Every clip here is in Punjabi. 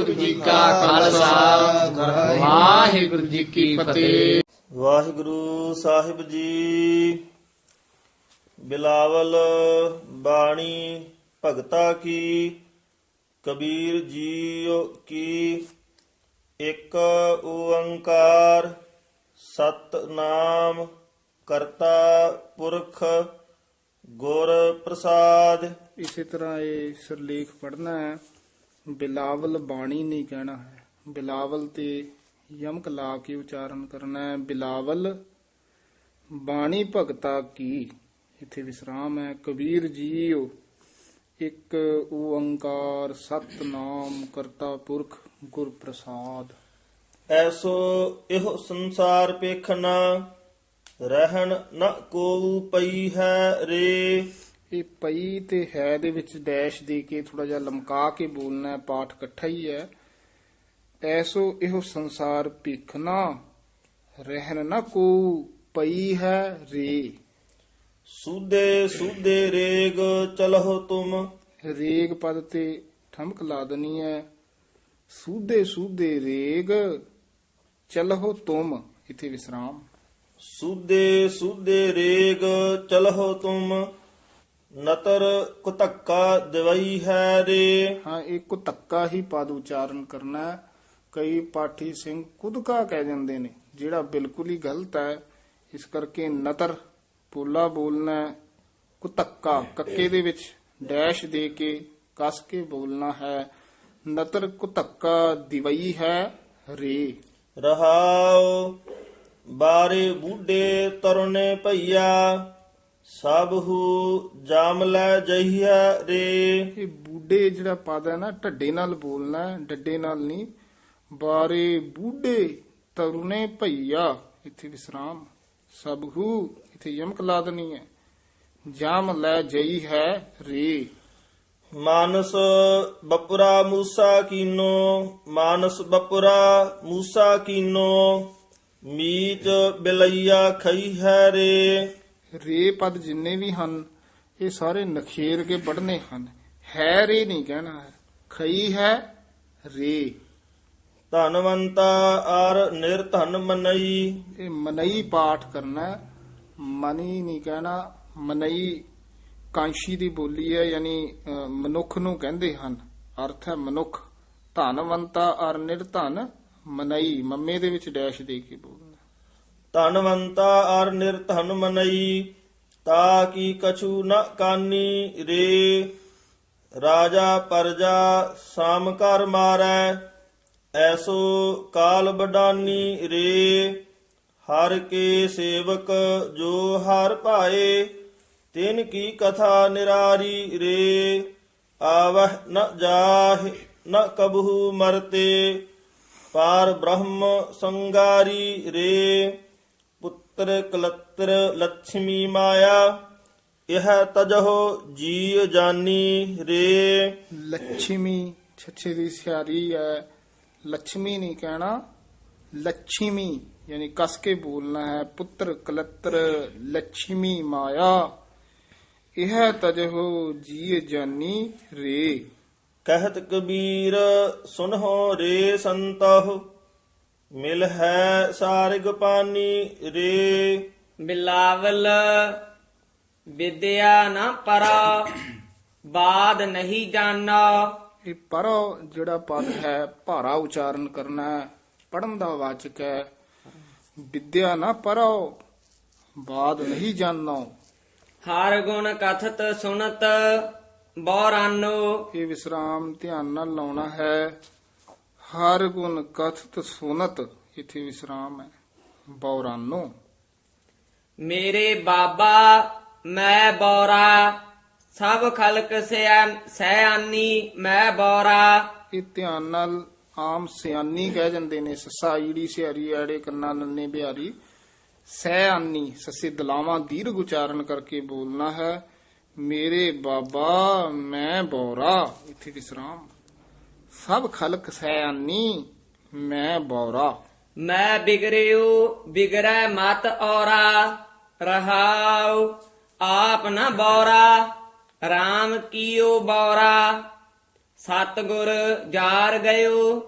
ਵਾਹਿਗੁਰੂ ਜੀ ਕਾ ਖਾਲਸਾ। ਵਾਹਿਗੁਰੂ ਜੀ ਕੀ ਫਤਿਹ। ਵਾਹਿਗੁਰੂ ਸਾਹਿਬ ਜੀ ਬਿਲਾਵਲ ਬਾਣੀ ਭਗਤਾ ਕੀ ਕਬੀਰ ਜੀਓ ਕੀ ਇੱਕ ਓੰਕਾਰ ਸਤਨਾਮ ਕਰਤਾ ਪੁਰਖ ਗੁਰ ਪ੍ਰਸਾਦ। ਇਸੇ ਤਰ੍ਹਾਂ ਇਹ ਸਿਰਲੇਖ ਪੜ੍ਹਨਾ ਹੈ। ਬਿਲਾਵਲ ਬਾਣੀ ਨਹੀਂ ਕਹਿਣਾ ਹੈ। ਬਿਲਾਵਲ ਤੇ ਯਮਕ ਲਾ ਕੇ ਉਚਾਰਨ ਕਰਨਾ ਹੈ। ਬਿਲਾਵਲ ਬਾਣੀ ਭਗਤਾ ਕੀ? ਇੱਥੇ ਵਿਸਰਾਮ ਹੈ। ਕਬੀਰ ਜੀਓ ਇੱਕ ਓੰਕਾਰ ਸਤਨਾਮ ਕਰਤਾ ਪੁਰਖ ਗੁਰ ਪ੍ਰਸਾਦ ਐਸੋ ਇਹੋ ਸੰਸਾਰ ਪੇਖਣਾ, ਰਹਿਣ ਨ ਕੋ ਪਈ ਹੈ ਰੇ। ਇਹ ਪਈ ਤੇ ਹੈ ਦੇ ਵਿੱਚ ਡੈਸ਼ ਦੇ ਕੇ ਥੋੜਾ ਜਿਹਾ ਲਮਕਾ ਕੇ ਬੋਲਣਾ ਪਾਠ ਇਕੱਠਾ ਹੀ ਹੈ। ਐਸੋ ਇਹੋ ਸੰਸਾਰ ਭਿਖਨਾ ਰਹਿਣ ਨਾ ਕੋ ਪਈ ਹੈ ਰੇ। ਸੂਦੇ ਸੂਦੇ ਰੇਗ ਚਲਹੁ ਤੁਮ। ਰੇਗ ਪਦ ਤੇ ਠਮਕ ਲਾ ਦਨੀ ਹੈ। ਸੂਦੇ ਸੂਦੇ ਰੇਗ ਚਲਹੁ ਤੁਮ। ਇਥੇ ਵਿਸਰਾਮ। ਸੂਦੇ ਸੂਦੇ ਰੇਗ ਚਲਹੁ ਤੁਮ। ਨਤਰ ਕੁਤੱਕਾ ਦਵਈ ਹੈ ਰੇ। ਹਾਂ ਇਹ ਕੁਤੱਕਾ ਹੀ ਪਦ ਉਚਾਰਨ ਕਰਨਾ ਕਈ ਪਾਠੀ ਸਿੰਘ ਕੁਦਕਾ ਕਹਿ ਜਾਂਦੇ ਨੇ ਜਿਹੜਾ ਬਿਲਕੁਲ ਹੀ ਗਲਤ ਹੈ। ਇਸ ਕਰਕੇ ਨਤਰ ਪੋਲਾ ਬੋਲਣਾ ਕੁਤੱਕਾ ਕੱਕੇ ਦੇ ਵਿੱਚ ਡੈਸ਼ ਦੇ ਕੇ ਕਸ ਕੇ ਬੋਲਣਾ ਹੈ। ਨਤਰ ਕੁਤੱਕਾ ਦਿਵਈ ਹੈ ਰੇ। ਰਹਾਉ ਬਾਰੇ ਬੂਢੇ ਤਰੁਨੇ ਭਈਆ ਸਭੂ ਜਾਮ ਲੈ ਜਈਆ ਰੇ। ਇਹ ਬੂਢੇ ਜਿਹੜਾ ਪਦ ਹੈ ਨਾ ਢੱਡੇ ਨਾਲ ਬੋਲਣਾ ਹੈ, ਡੱਡੇ ਨਾਲ ਨਹੀਂ। ਬਾਰੇ ਬੂਢੇ ਤਰੁਨੇ ਭਈਆ ਇੱਥੇ ਵਿਸਰਾਮ। ਸਭੂ ਇੱਥੇ ਯਮਕ ਲਾ ਦੇਣੀ ਹੈ ਜਾਮ ਲੈ ਜਈ ਹੈ ਰੇ। ਮਾਨਸ ਬਪੁਰਾ ਮੂਸਾ ਕੀਨੋ ਮਾਨਸ ਬਪੁਰਾ ਮੂਸਾ ਕੀਨੋ ਮੀਚ ਬਿਲਈਆ ਖਈ ਹੈ ਰੇ। ਰੇ ਪਦ ਜਿੰਨੇ ਵੀ ਹਨ ਇਹ ਸਾਰੇ ਨਖੇਰ ਕੇ ਪੜਨੇ ਹਨ। ਹੈ ਰੇ ਨਹੀਂ ਕਹਿਣਾ ਹੈ। ਖਈ ਹੈ ਰੇ। ਧਨਵੰਤਾ ਆਰ ਨਿਰਧਨ ਮਨਈ। ਇਹ ਮਨਈ ਪਾਠ ਕਰਨਾ ਹੈ। ਮਨੀ ਨਹੀਂ ਕਹਿਣਾ ਮਨਈ ਕਾਂਸ਼ੀ ਦੀ ਬੋਲੀ ਹੈ ਯਾਨੀ ਅ, ਮਨੁੱਖ ਨੂੰ ਕਹਿੰਦੇ ਹਨ। ਅਰਥ ਹੈ ਮਨੁੱਖ। ਧਨਵੰਤਾ ਅਰ ਨਿਰਧਨ ਮਨਈ ਮੰਮੇ ਦੇ ਵਿੱਚ ਡੈਸ਼ ਦੇ ਕੇ ਬੋਲਣਾ ਧਨਵੰਤਾ ਅਰ ਨਿਰਧਨ ਮਨਈ ਤਾ ਕੀ ਕਛੂ ਨ ਕਾਨੀ ਰੇ। ਰਾਜਾ ਪਰਜਾ ਸਾਮ ਕਰ ਮਾਰੈ, ਐਸੋ ਕਾਲ ਬਡਾਨੀ ਰੇ। ਹਰ ਕੇ ਸੇਵਕ ਜੋ ਹਰ ਭਾਏ, ਤਿਨ ਕੀ ਕਥਾ ਨਿਰਾਰੀ ਰੇ। ਆਵਹ ਨ ਜਾਹ ਨ ਕਬਹੂ ਮਰਤੇ, ਪਾਰ ਬ੍ਰਹਮ ਸੰਗਾਰੀ ਰੇ। ਕਲਤਰ ਕਲਤਰ ਲక్ష్ਮੀ ਮਾਇਆ ਇਹ ਤਜਹੋ ਜੀ ਜਾਨੀ ਰੇ। ਲక్ష్ਮੀ ਛੱਛੇ ਦੀ ਸਿਆਰੀ ਹੈ। ਲక్ష్ਮੀ ਨਹੀਂ ਕਹਿਣਾ ਲక్ష్ਮੀ ਯਾਨੀ ਕਸ ਕੇ ਬੋਲਣਾ ਹੈ ਪੁੱਤਰ ਕਲਤਰ ਲక్ష్ਮੀ ਮਾਇਆ। ਇਹ ਤਜਹੋ ਜੀ ਜਾਨੀ ਰੇ। ਕਹਿਤ ਕਬੀਰ ਸੁਨਹੋ ਰੇ ਸੰਤਹੁ। ਮਿਲ ਹੈ ਸਾਰਗ ਪਾਨੀ ਰੇ। ਬਿਲਾਵਲ ਵਿਦਿਆ ਨਾ ਪਰਾ ਬਾਦ ਨਹੀਂ ਜਾਣਾ। ਇਹ ਪਰੋ ਜਿਹੜਾ ਪਦ ਹੈ ਭਾਰਾ ਉਚਾਰਨ ਕਰਨਾ ਪੜਨ ਦਾ ਵਾਚਕ ਹੈ। ਵਿਦਿਆ ਨਾ ਪਰੋ ਬਾਦ ਨਹੀਂ ਜਾਣੋ। ਹਰ ਗੁਣ ਕਥਤ ਸੁਨਤ ਬੌਰਾਨੋ ਇਹ ਵਿਸਰਾਮ ਧਿਆਨ ਨਾਲ ਲਾਉਣਾ ਹੈ। ਹਰ ਗੁਣ ਕਥਤ ਸੁਨਤ ਇਥੇ ਵਿਸਰਾਮ ਹੈ। ਬੌਰਾਨੋ। ਮੇਰੇ ਬਾਬਾ ਮੈਂ ਬੌਰਾ ਸਭ ਖਲਕ ਸਿਆ- ਸੈਆਨੀ ਮੈਂ ਬੌਰਾ। ਇਹ ਧਿਆਨ ਨਾਲ ਆਮ ਸਿਆਨੀ ਕਹਿ ਜਾਂਦੇ ਨੇ ਸੱਸਾ ਈੜੀ ਸਿਆਰੀ ਆੜੇ ਕੰਨਾ ਨੰਨੇ ਬਿਹਾਰੀ। ਸੈਆਨੀ ਸੱਸੇ ਦਲਾਵਾਂ ਦੀਰਘ ਉਚਾਰਨ ਕਰਕੇ ਬੋਲਣਾ ਹੈ ਮੇਰੇ ਬਾਬਾ ਮੈਂ ਬੌਰਾ ਇੱਥੇ ਵਿਸਰਾਮ। ਸਭ ਖਲਕ ਸੈਆਨੀ ਮੈਂ ਬੌਰਾ। ਮੈਂ ਬਿਗੜਿਓ ਬਿਗੜੈ ਮਤ ਔਰਾ। ਰਹਾਉ ਆਪ ਨ ਬੌਰਾ। RAM ਕੀਓ ਬੌਰਾ। ਸਤਗੁਰ ਜਾਰ ਗਇਓ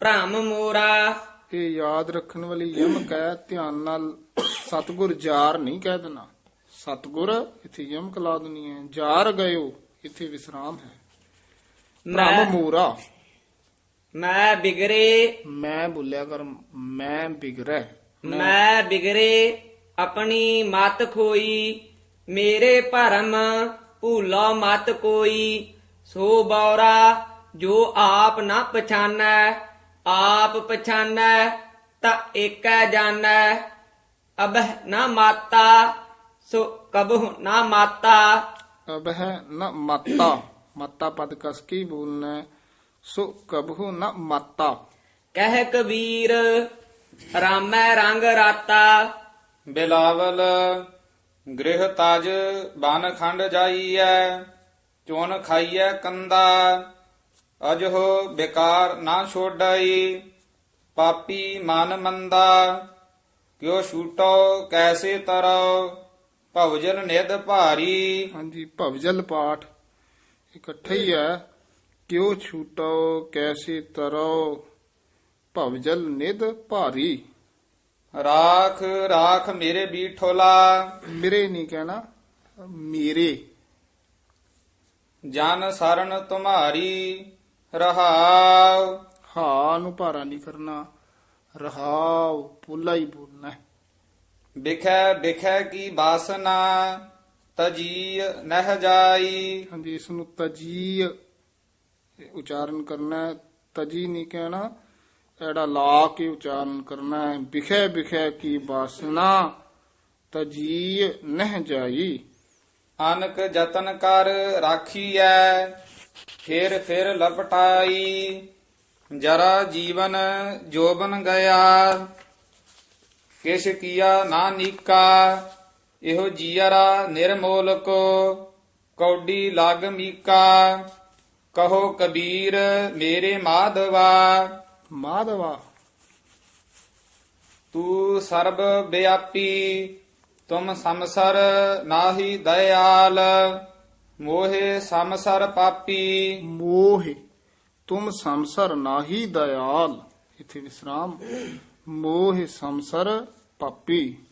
ਭ੍ਰਮ ਮੋਰਾ। ਇਹ ਯਾਦ ਰੱਖਣ ਵਾਲੀ ਯਮਕ ਹੈ ਧਿਆਨ ਨਾਲ ਸਤਗੁਰ ਜਾਰ ਨਹੀਂ ਕਹਿ ਦੇਣਾ। ਸਤਗੁਰ ਇੱਥੇ ਯਮਕ ਲਾ ਦੇਣੀ ਹੈ। ਜਾਰ ਗਇਓ ਇੱਥੇ ਵਿਸਰਾਮ ਹੈ। ਮੈਂ ਭ੍ਰਮ ਮੂਰਾ। ਮੈਂ ਬਿਗਰੇ। ਮੈਂ ਬੋਲਿਆ ਕਰ ਮੈਂ ਬਿਗੜੈ ਮੈਂ ਬਿਗਰੇ ਆਪਣੀ ਮਤ ਖੋਈ ਮੇਰੇ ਭਰਮ ਭੂਲੋ ਮਤ ਕੋਈ। ਸੋ ਬੌਰਾ ਜੋ ਆਪ ਨਾ ਪਛਾਨੈ ਆਪ ਪਛਾਨੈ ਤਾਂ ਏਕੈ ਜਾਣੈ। ਅਬਹ ਨਾ ਮਾਤਾ ਸੋ ਕਬਹੁ ਨਾ ਮਾਤਾ। ਅਬ ਹੈ ਨ ਮਾਤਾ। ਮਾਤਾ ਪਦ ਕਸ ਕੇ ਬੋਲਣਾ। ਸੋ ਕਬਹੂ ਨ ਮਾਤਾ। ਕਹਿ ਕਬੀਰ ਰਾਮੈ ਰੰਗ ਰਾਤਾ। ਬਿਲਾਵਲ ਗ੍ਰਹਿ ਤਜ ਬਨ ਖੰਡ ਜਾਈਐ ਚੁਨ ਖਾਈਐ ਕੰਦਾ। ਅਜਹੋ ਬਿਕਾਰ ਨਾ ਛੋਡਈ ਪਾਪੀ ਮਨ ਮੰਦਾ। ਕਿਉ ਛੂਟੋ ਕੈਸੇ ਤਰੋ ਭਵਜਨ ਨਿਧ ਭਾਰੀ। ਹਾਂਜੀ ਭਵਜਲ ਪਾਠ। ਇਕੱਠਾ ਹੀ ਹੈ। ਕਿਉ ਛੂਟੋ ਕੈਸੇ ਤਰੋ? ਭਵਜਲ ਨਿਧ ਭਾਰੀ। ਰਾਖ ਰਾਖ ਮੇਰੇ ਬੀਠੋਲਾ ਮੇਰੇ ਨਹੀਂ ਕਹਿਣਾ ਮੇਰੇ। ਜਨ ਸਰਨ ਤੁਮਾਰੀ ਰਹਾਉ। ਹਾਂ ਨੂੰ ਭਾਰਾ ਨਹੀਂ ਕਰਨਾ। ਰਹਾਉ ਪੁੱਲਾ ਹੀ ਬੋਲਣਾ। ਬਿਖੈ ਬਿਖੈ ਕੀ ਬਾਸਨਾ। ਤਜੀ ਨਹਿ ਜਾਈ। ਹਾਂਜੀ ਇਸ ਨੂੰ ਤਜੀ ਉਚਾਰਨ ਕਰਨਾ ਹੈ। ਤਜੀ ਨਹੀਂ ਕਹਿਣਾ ਐੜਾ ਲਾ ਕੇ ਉਚਾਰਨ ਕਰਨਾ ਹੈ। ਬਿਖੈ ਬਿਖੈ ਕੀ ਬਾਸਨਾ ਤਜੀ ਨਹਿ ਜਾਈ। ਅਨਕ ਜਤਨ ਕਰ ਰਾਖੀਐ ਫਿਰ ਫਿਰ ਲਪਟਾਈ। ਜਰਾ ਜੀਵਨ ਜੋਬਨ ਗਿਆ ਕਿਛ ਕੀਆ ਨਾ ਨੀਕਾ। ਇਹੋ ਜੀਅਰਾ ਨਿਰਮੋਲ ਕੋ ਕੌਡੀ ਲਗ ਮੀਕਾ ਕਹੋ ਕਬੀਰ ਮੇਰੇ ਮਾਧਵਾ। ਮਾਧਵਾ। ਤੂੰ ਸਰਬ ਵਿਆਪੀ ਤੁਮ ਸੰਸਰ ਨਾਹੀ ਦਇਆਲ ਮੋਹਿ ਸੰਸਰ ਪਾਪੀ। ਮੋਹ ਤੁਮ ਸੰਸਰ ਨਾਹੀ ਦਇਆਲ। ਇਥੇ ਵਿਸਰਾਮ। ਮੋਹ ਸੰਸਰ ਪਾਪੀ।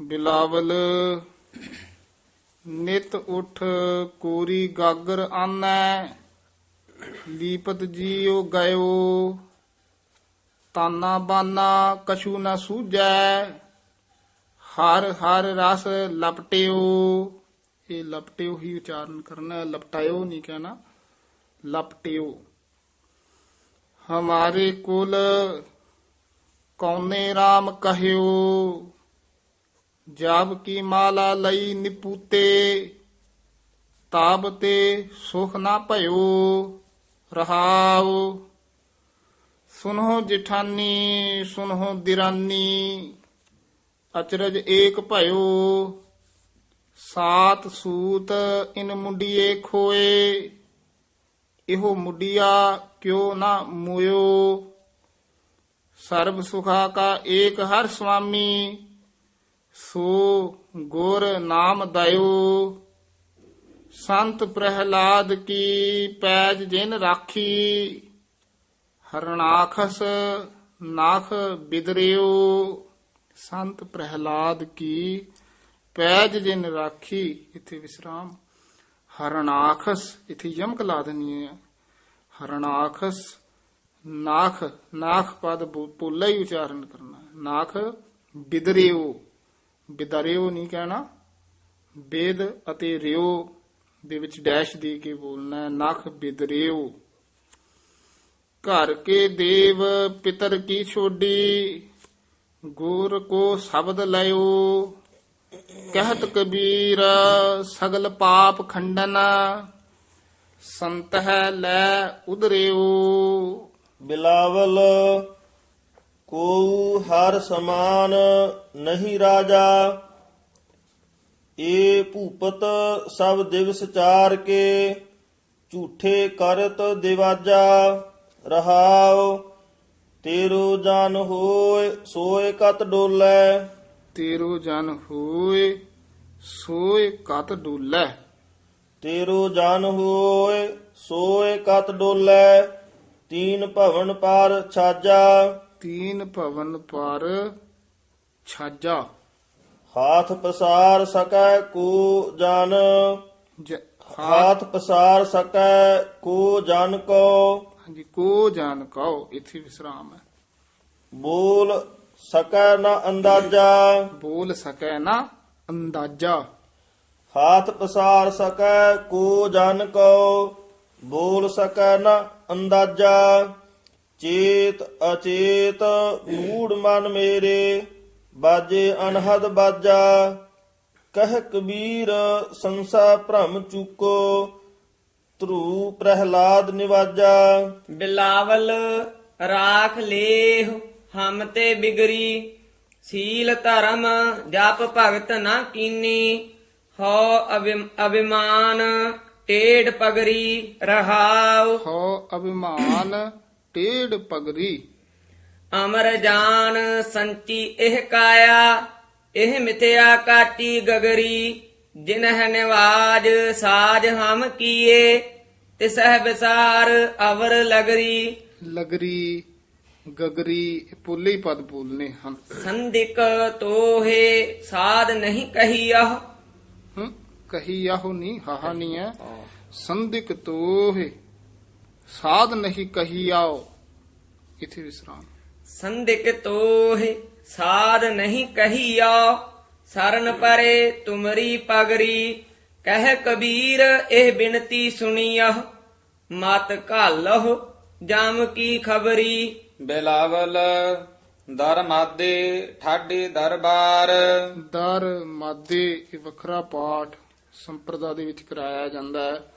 ਬਿਲਾਵਲ ਨਿਤ ਉਠ ਕੋਰੀ ਗਾਗਰ ਆਨੈ ਲੀਪਤ ਜੀਉ ਗਇਓ ਤਾਨਾ ਬਾਨਾ ਕਛੂ ਨਾ ਸੂਝੈ ਹਰ ਹਰ ਰਸ ਲਪਟਿਓ। ਇਹ ਲਪਟਿਓ ਹੀ ਉਚਾਰਨ ਕਰਨਾ ਹੈ, ਲਪਟਾਇਓ ਨਹੀਂ ਕਹਿਣਾ ਲਪਟਿਓ। ਹਮਾਰੇ ਕੁਲ ਕੌਨੇ RAM ਕਹਿਓ? ਜਬ ਕੀ ਮਾਲਾ ਲਈ ਨਿਪੂਤੇ, ਤਾਬ ਤੇ ਸੁਖ ਨਾ ਭਇਓ, ਰਹਾਉ। ਸੁਨੋ ਜਿਠਾਨੀ ਸੁਨੋ ਦਿਰਾਨੀ, ਅਚਰਜ ਏਕ ਭਇਓ। ਸਾਤ ਸੂਤ ਇਨ ਮੁੰਡੀਏ ਖੋਏ, ਇਹੋ ਮੁੰਡਿਆ ਕਿਉ ਨਾ ਮੁਇਓ। ਸਰਬ ਸੁਖਾ ਕਾ ਏਕ ਹਰ ਸੁਆਮੀ ਸੋ ਗੁਰ ਨਾਮ ਦਇਓ। ਸੰਤ ਪ੍ਰਹਿਲਾਦ ਕੀ ਪੈਜ ਜਿਨ ਰਾਖੀ, ਹਰਨਾਖਸ ਨਾਖ ਬਿਦਰਿਓ। ਸੰਤ ਪ੍ਰਹਿਲਾਦ ਕੀ ਪੈਜ ਜਿਨ ਰਾਖੀ, ਇਥੇ ਵਿਸਰਾਮ। ਹਰਨਾਖਸ, ਇਥੇ ਯਮਕ ਲਾ ਦੇਣੀ ਹੈ। ਹਰਣਾਖਸ ਨਾਖ ਨਾਖ ਪਦ ਪੋਲਾ ਹੀ ਉਚਾਰਨ ਕਰਨਾ। ਨਾਖ ਬਿਦਰਿਓ। ਬਿਦਰਿਓ ਨਹੀਂ ਕਹਿਣਾ। ਬੇਦ ਅਤੇ ਰਿਓ ਦੇ ਵਿੱਚ ਡੈਸ਼ ਦੇ ਕੇ ਬੋਲਣਾ ਹੈ। ਨਖ ਬਿਦਰਿਓ। ਘਰ ਕੇ ਦੇਵ ਪਿਤਰ ਕੀ ਛੋਡੀ? ਗੁਰ ਕੋ ਸ਼ਬਦ ਲਿਓ ਕਹਿਤ ਕਬੀਰ, ਸਗਲ ਪਾਪ ਖੰਡਨ। ਸੰਤ ਹੈ ਲੈ ਉਦਰਿਓ। ਬਿਲਾਵਲ ਕੋ ਹਰ ਸਮਾਨ ਨਹੀਂ ਰਾਜਾ ਏ ਭੂਪਤ ਸਭ ਦਿਵਸ ਚਾਰ ਕੇ ਝੂਠੇ ਕਰਤ ਦਿਵਾਜਾ ਰਹਾਉ ਤੇਰੋ ਜਨ ਹੋਏ ਸੋਏ ਕਤ ਡੋਲੇ। ਤੇਰੋ ਜਨ ਹੋਏ ਸੋਏ ਕਤ ਡੋਲੇ। ਤੇਰੋ ਜਨ ਹੋਏ ਸੋਏ ਕਤ ਡੋਲੇ ਤੀਨ ਭਵਨ ਪਰ ਛਾਜਾ। ਤੀਨ ਭਵਨ ਪਰ ਛਾਜਾ। ਹਾਥ ਪਸਾਰ ਸਕੈ ਕੋ ਜਨ। ਜ- ਹਾਥ ਪਸਾਰ ਸਕੈ ਕੋ ਜਨ ਕੋ। ਹਾਂਜੀ ਕੋ ਜਾਣ ਕਉ ਇਥੇ ਵਿਸਰਾਮ ਹੈ। ਬੋਲ ਸਕੈ ਨ ਅੰਦਾਜ਼ਾ। ਬੋਲ ਸਕੈ ਨਾ ਅੰਦਾਜ਼ਾ। ਹਾਥ ਪਸਾਰ ਸਕੈ ਕੋ ਜਨ ਕੋ। ਬੋਲ ਸਕੈ ਨ ਅੰਦਾਜ਼ਾ। ਚੇਤ ਅਚੇਤ ਮੂੜ ਮਨ ਮੇਰੇ ਬਾਜੇ ਅਨਹਦ ਬਾਜਾ। ਕਹਿ ਕਬੀਰ ਸੰਸਾ ਭ੍ਰਮ ਚੁਕੋ ਧਰੂ ਪ੍ਰਹਿਲਾਦ ਨਿਵਾਜਾ। ਬਿਲਾਵਲ ਰਾਖ ਲੇਹ ਹਮ ਤੇ ਬਿਗਰੀ ਸੀਲ ਧਰਮ ਜਪ ਭਗਤ ਨਾ ਕੀਨੀ। ਹੋ ਅਭਿ- ਅਭਿਮਾਨ ਟੇੜ ਪਗਰੀ ਰਹਾਉ। ਹੋ ਅਭਿਮਾਨ ਟੇੜ ਪਗਰੀ। ਅਮਰ ਜਾਨ ਸੰਚੀ ਇਹ ਕਾਇਆ ਇਹ ਮਿਥਿਆ ਕਾਟੀ ਗਗਰੀ। ਜਿਨਹ ਨਿਵਾਜ ਸਾਜ ਹਮ ਕੀਏ ਤਿਸਹਿ ਵਿਸਾਰ ਅਵਰ ਲਗਰੀ। ਲਗਰੀ ਗਗਰੀ ਪੁੱਲੇ ਹੀ ਪਦ ਬੋਲਨੇ ਹਨ। ਸੰਦਿਕ ਤੋਹੇ ਸਾਧ ਨਹੀਂ ਕਹੀਅਹ ਹਮ, ਕਹੀ ਆਹੋ ਨਹੀਂ ਹਾਹਾ ਨਹੀਂ ਹੈ ਸੰਦਿਕ ਤੋਹੇ ਸਾਧ ਨਹੀਂ ਕਹੀ ਆਓ। ਇਥੇ ਵਿਸਰਾਮ। ਸੰਦਿਕ ਤੋਹੇ ਸਾਧ ਨਹੀਂ ਕਹੀਆ ਸਰਨ ਪਰੇ ਤੁਮਰੀ ਪਗਰੀ ਕਹਿ ਕਬੀਰ ਇਹ ਬਿਨਤੀ ਸੁਣੀਅਹ ਮਤ ਘਾਲਹ ਜਮ ਕੀ ਖਬਰੀ। ਬਿਲਾਵਲ ਦਰ ਮਾਦੇ ਠਾਡੇ ਦਰਬਾਰ। ਦਰ ਮਾਦੇ ਇਹ ਵੱਖਰਾ ਪਾਠ ਸੰਪਰਦਾ ਦੇ ਵਿੱਚ ਕਰਾਇਆ ਜਾਂਦਾ ਹੈ।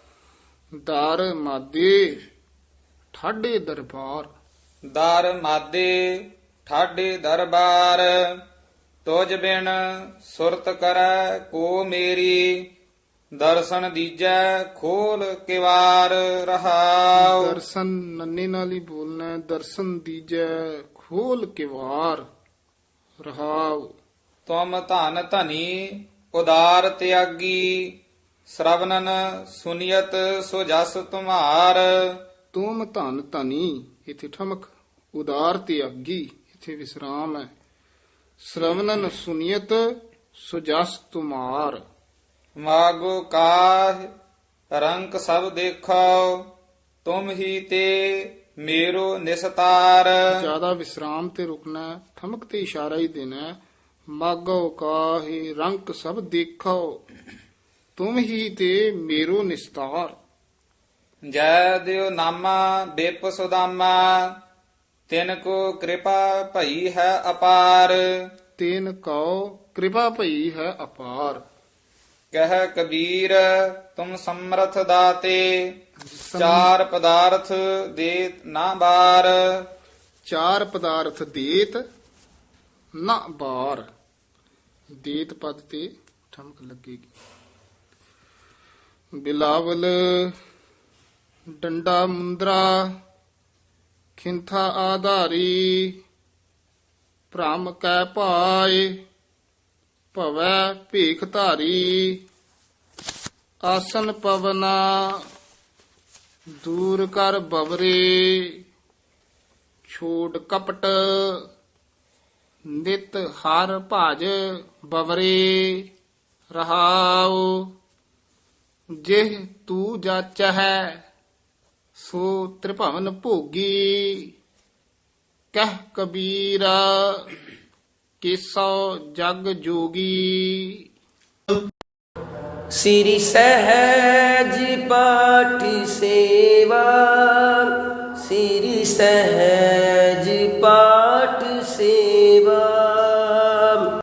ਦਰ ਮਾਦੇ ਠਾਡੇ ਦਰਬਾਰ। ਦਰ ਮਾਦੇ ਠਾਡੇ ਦਰਬਾਰ ਤੁਜ ਬਿਨ ਸੁਰਤ ਕਰੈ ਕੋ ਮੇਰੀ ਦਰਸ਼ਨ ਦੀਜੈ ਖੋਲ ਕਿਵਾਰ ਰਹਾਉ। ਦਰਸ਼ਨ ਨੰਨੇ ਨਾਲ ਹੀ ਬੋਲਣਾ ਦਰਸ਼ਨ ਦੀਜੈ ਖੋਲ ਕੇ ਵਾਰ ਰਹਾਉ। ਤੁਮ ਧਨ ਧਨੀ ਉਦਾਰ ਤਿਆਗੀ ਸ਼ਰਵਨਨ ਸੁਨੀਅਤ ਸੋ ਜਸ ਤੁਮਾਰ। ਤੁਮ ਧਨ ਧਨੀ ਇਥੇ ਠਮਕ ਉਦਾਰ ਤੇ ਅੱਗੀ ਇਥੇ ਵਿਸਰਾਮ ਹੈ। ਸ਼ਰਵਨਨ ਸੁਨੀਅਤ ਸੁਜਸ ਤੁਮਾਰ। ਮਾਗੋ ਕਾਹ ਰੰਗ ਸਭ ਦੇਖੋ ਤੁਮ ਹੀ ਤੇ ਮੇਰੋ ਨਿਸਤਾਰ। ਜ਼ਿਆਦਾ ਵਿਸਰਾਮ ਤੇ ਰੁਕਣਾ ਠਮਕ ਤੇ ਇਸ਼ਾਰਾ ਹੀ ਦੇਣਾ। ਮਾਗੋ ਕਾਹੇ ਰੰਗ ਸਭ ਦੇਖੋ ਤੁਮ ਹੀ ਤੇ ਮੇਰੋ ਨਿਸਤਾਰ। ਜੈ ਦਿਓ ਨਾਮਾ ਬੇਪ ਸੁਦਾਮਾ ਤਿਨ ਕੋ ਕਿਰਪਾ ਭਈ ਹੈ ਅਪਾਰ। ਤੇਨ ਕਉ ਕਿਰਪਾ ਭਈ ਹੈ ਅਪਾਰ। ਕਹਿ ਕਬੀਰ ਤੁਮ ਸਮਰਥ ਦਾਤੇ ਚਾਰ ਪਦਾਰਥ ਦੇ ਨਾ ਬਾਰ। ਚਾਰ ਪਦਾਰਥ ਦੇਤ ਨਾ ਬਾਰ। ਦੇਤ ਪਦ ਤੇ ਠਮਕ ਲੱਗੇਗੀ। ਬਿਲਾਵਲ ਡੰਡਾ ਮੁੰਦਰਾ, ਖਿੰਥਾ ਆਧਾਰੀ, ਭ੍ਰਮ ਕੈ ਭਾਏ, ਭਵੈ ਭੀਖ ਧਾਰੀ ਆਸਨ ਪਵਨਾ, ਦੂਰ ਕਰ ਬਵਰੇ, ਛੋਟ ਕਪਟ, ਨਿਤ ਹਰ ਭਜ ਬਵਰੇ, ਰਹਾਉ, ਜਿਹ ਤੂ ਜਾਚਹਿ ਸੋ ਤ੍ਰਿਭਵਨ ਭੋਗੀ, ਕਹਿ ਕਬੀਰਾ, ਕਿਸੋ ਜਗ ਜੋਗੀ। ਸ੍ਰੀ ਸਹਿਜ ਪਾਠ ਸੇਵਾ, ਸ੍ਰੀ ਸਹਿਜ ਪਾਠ